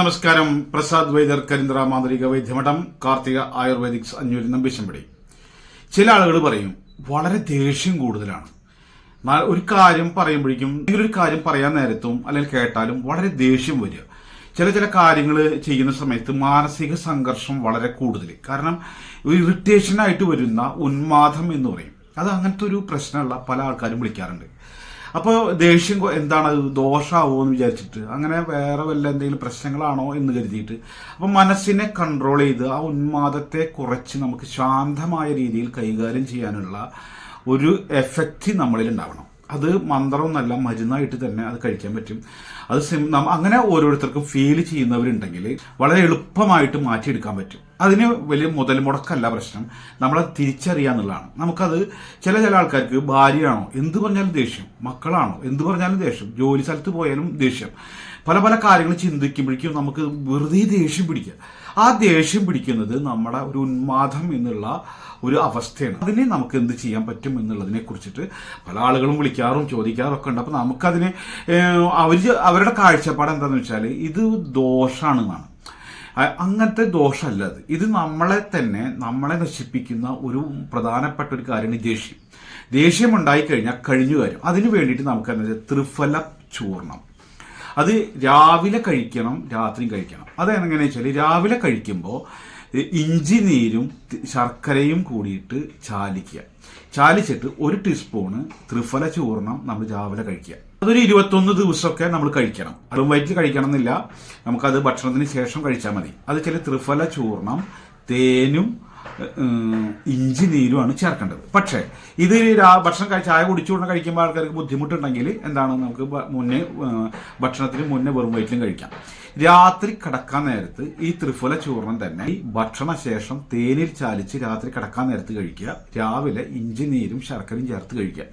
നമസ്കാരം. പ്രസാദ് വൈദ്യർ കരിന്ദ്ര മാന്ത്രിക വൈദ്യമഠം കാർത്തിക ആയുർവേദിക്സ് അഞ്ഞൂരി നമ്പിശമ്പടി ചില ആളുകൾ പറയും വളരെ ദേഷ്യം കൂടുതലാണ്. ഒരു കാര്യം പറയുമ്പോഴേക്കും എന്തെങ്കിലും ഒരു കാര്യം പറയാൻ നേരത്തും അല്ലെങ്കിൽ കേട്ടാലും വളരെ ദേഷ്യം വരിക. ചില ചില കാര്യങ്ങൾ ചെയ്യുന്ന സമയത്ത് മാനസിക സംഘർഷം വളരെ കൂടുതൽ. കാരണം ഒരു ഇറിറ്റേഷനായിട്ട് വരുന്ന ഉന്മാദം എന്ന് പറയും. അത് അങ്ങനത്തെ ഒരു പ്രശ്നമുള്ള പല ആൾക്കാരും വിളിക്കാറുണ്ട്. അപ്പോൾ ദേഷ്യം എന്താണ് ദോഷമാവോ എന്ന് വിചാരിച്ചിട്ട്. അങ്ങനെ വേറെ വല്ല എന്തെങ്കിലും പ്രശ്നങ്ങളാണോ എന്ന് കരുതിയിട്ട്. അപ്പം മനസ്സിനെ കൺട്രോൾ ചെയ്ത് ആ ഉന്മാദത്തെ കുറച്ച് നമുക്ക് ശാന്തമായ രീതിയിൽ കൈകാര്യം ചെയ്യാനുള്ള ഒരു എഫക്റ്റ് നമ്മളിൽ ഉണ്ടാവണം. അത് മന്ത്രമൊന്നല്ല മരുന്നായിട്ട് തന്നെ അത് കഴിക്കാൻ പറ്റും. അത് അങ്ങനെ ഓരോരുത്തർക്കും ഫീൽ ചെയ്യുന്നവരുണ്ടെങ്കിൽ വളരെ എളുപ്പമായിട്ട് മാറ്റിയെടുക്കാൻ പറ്റും. അതിന് വലിയ മുതൽ മുടക്കല്ല പ്രശ്നം. നമ്മളെ തിരിച്ചറിയാന്നുള്ളതാണ് നമുക്കത് ചില ചില ആൾക്കാർക്ക് ഭാര്യയാണോ എന്ത് പറഞ്ഞാലും ദേഷ്യം. മക്കളാണോ എന്ത് പറഞ്ഞാലും ദേഷ്യം. ജോലി സ്ഥലത്ത് പോയാലും ദേഷ്യം. പല പല കാര്യങ്ങൾ ചിന്തിക്കുമ്പോഴേക്കും നമുക്ക് വെറുതെ ദേഷ്യം പിടിക്കുക. ആ ദേഷ്യം പിടിക്കുന്നത് നമ്മുടെ ഒരു ഉന്മാദം എന്നുള്ള ഒരു അവസ്ഥയാണ്. അതിനെ നമുക്ക് എന്ത് ചെയ്യാൻ പറ്റും എന്നുള്ളതിനെ കുറിച്ചിട്ട് പല ആളുകളും വിളിക്കാറും ചോദിക്കാറും ഒക്കെ ഉണ്ട്. അപ്പോൾ നമുക്കതിനെ അവർ അവരുടെ കാഴ്ചപ്പാട് എന്താണെന്ന് വെച്ചാൽ ഇത് ദോഷമാണെന്നാണ് അങ്ങനത്തെ ദോഷമല്ല അത്. ഇത് നമ്മളെ തന്നെ നമ്മളെ നശിപ്പിക്കുന്ന ഒരു പ്രധാനപ്പെട്ട ഒരു കാര്യമാണ് ദേഷ്യം ദേഷ്യം. ഉണ്ടായിക്കഴിഞ്ഞാൽ കഴിഞ്ഞു കാര്യം അതിന് വേണ്ടിയിട്ട് നമുക്ക് എന്താ വെച്ചാൽ ത്രിഫല ചൂർണം. അത് രാവിലെ കഴിക്കണം രാത്രിയും കഴിക്കണം. അത് എങ്ങനെയാണെന്ന് വെച്ചാൽ രാവിലെ കഴിക്കുമ്പോൾ ഇഞ്ചി നീരും ശർക്കരയും കൂടിയിട്ട് ചാലിക്കുക. ചാലിച്ചിട്ട് ഒരു ടീസ്പൂണ് ത്രിഫല ചൂർണം നമ്മൾ രാവിലെ കഴിക്കുക. അതൊരു ഇരുപത്തൊന്ന് ദിവസമൊക്കെ നമ്മൾ കഴിക്കണം. അതും വയറ്റിൽ കഴിക്കണം എന്നില്ല നമുക്കത് ഭക്ഷണത്തിന് ശേഷം കഴിച്ചാൽ മതി. അത് ചില ത്രിഫല ചൂർണം തേനും ഇഞ്ചി നീരുമാണ് ചേർക്കേണ്ടത്. പക്ഷേ ഇത് ഭക്ഷണം ചായ കുടിച്ചുകൊണ്ട് കഴിക്കുമ്പോൾ ആൾക്കാർക്ക് ബുദ്ധിമുട്ടുണ്ടെങ്കിൽ എന്താണ് നമുക്ക് മുന്നേ ഭക്ഷണത്തിന് മുന്നേ വെറും വയറ്റിലും കഴിക്കാം. രാത്രി കിടക്കാൻ നേരത്ത് ഈ ത്രിഫല ചൂർണം തന്നെ ഈ ഭക്ഷണ ശേഷം തേനിൽ ചാലിച്ച് രാത്രി കിടക്കാൻ നേരത്ത് കഴിക്കുക. രാവിലെ ഇഞ്ചി നീരും ശർക്കരയും ചേർത്ത് കഴിക്കുക.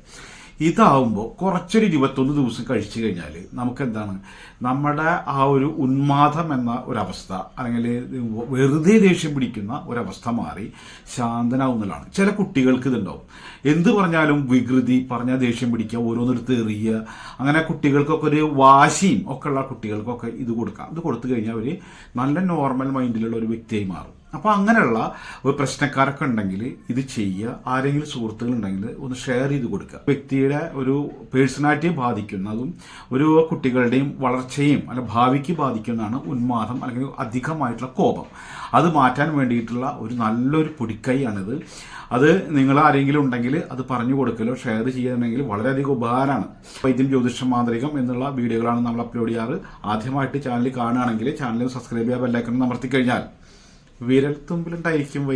ഇതാവുമ്പോൾ കുറച്ചൊരു ഇരുപത്തൊന്ന് ദിവസം കഴിച്ചു കഴിഞ്ഞാൽ നമുക്കെന്താണ്? നമ്മുടെ ആ ഒരു ഉന്മാദം എന്ന ഒരവസ്ഥ അല്ലെങ്കിൽ വെറുതെ ദേഷ്യം പിടിക്കുന്ന ഒരവസ്ഥ മാറി ശാന്തനാവുന്നതാണ്. ചില കുട്ടികൾക്ക് ഇതുണ്ടാവും. എന്ത് പറഞ്ഞാലും വികൃതി പറഞ്ഞാൽ ദേഷ്യം പിടിക്കുക ഓരോന്നിടത്ത് എറിയുക അങ്ങനെ കുട്ടികൾക്കൊക്കെ ഒരു വാശിയും ഒക്കെ ഉള്ള കുട്ടികൾക്കൊക്കെ ഇത് കൊടുക്കാം. ഇത് കൊടുത്തു കഴിഞ്ഞാൽ അവർ നല്ല നോർമൽ മൈൻഡിലുള്ള ഒരു വ്യക്തിയായി മാറും. അപ്പോൾ അങ്ങനെയുള്ള ഒരു പ്രശ്നക്കാരൊക്കെ ഉണ്ടെങ്കിൽ ഇത് ചെയ്യുക. ആരെങ്കിലും സുഹൃത്തുക്കൾ ഉണ്ടെങ്കിൽ ഒന്ന് ഷെയർ ചെയ്ത് കൊടുക്കുക. വ്യക്തിയുടെ ഒരു പേഴ്സണാലിറ്റിയെ ബാധിക്കുന്നതും ഒരു കുട്ടികളുടെയും വളർച്ചയും അല്ല ഭാവിക്ക് ബാധിക്കുന്നതാണ് ഉന്മാദം അല്ലെങ്കിൽ അധികമായിട്ടുള്ള കോപം. അത് മാറ്റാൻ വേണ്ടിയിട്ടുള്ള ഒരു നല്ലൊരു പൊടിക്കൈയാണിത്. അത് നിങ്ങൾ ആരെങ്കിലും ഉണ്ടെങ്കിൽ അത് പറഞ്ഞു കൊടുക്കലോ ഷെയർ ചെയ്യുന്നുണ്ടെങ്കിൽ വളരെയധികം ഉപകാരമാണ്. വൈദ്യം ജ്യോതിഷ മാന്ത്രികം എന്നുള്ള വീഡിയോകളാണ് നമ്മൾ അപ്ലോഡ് ചെയ്യാറ്. ആദ്യമായിട്ട് ചാനൽ കാണുകയാണെങ്കിൽ ചാനൽ സബ്സ്ക്രൈബ് ചെയ്യാൻ ബെല്ലൈക്കൺ അമർത്തി കഴിഞ്ഞാൽ വിരൽ തുമ്പിലുണ്ടായിരിക്കും വൈദ്യം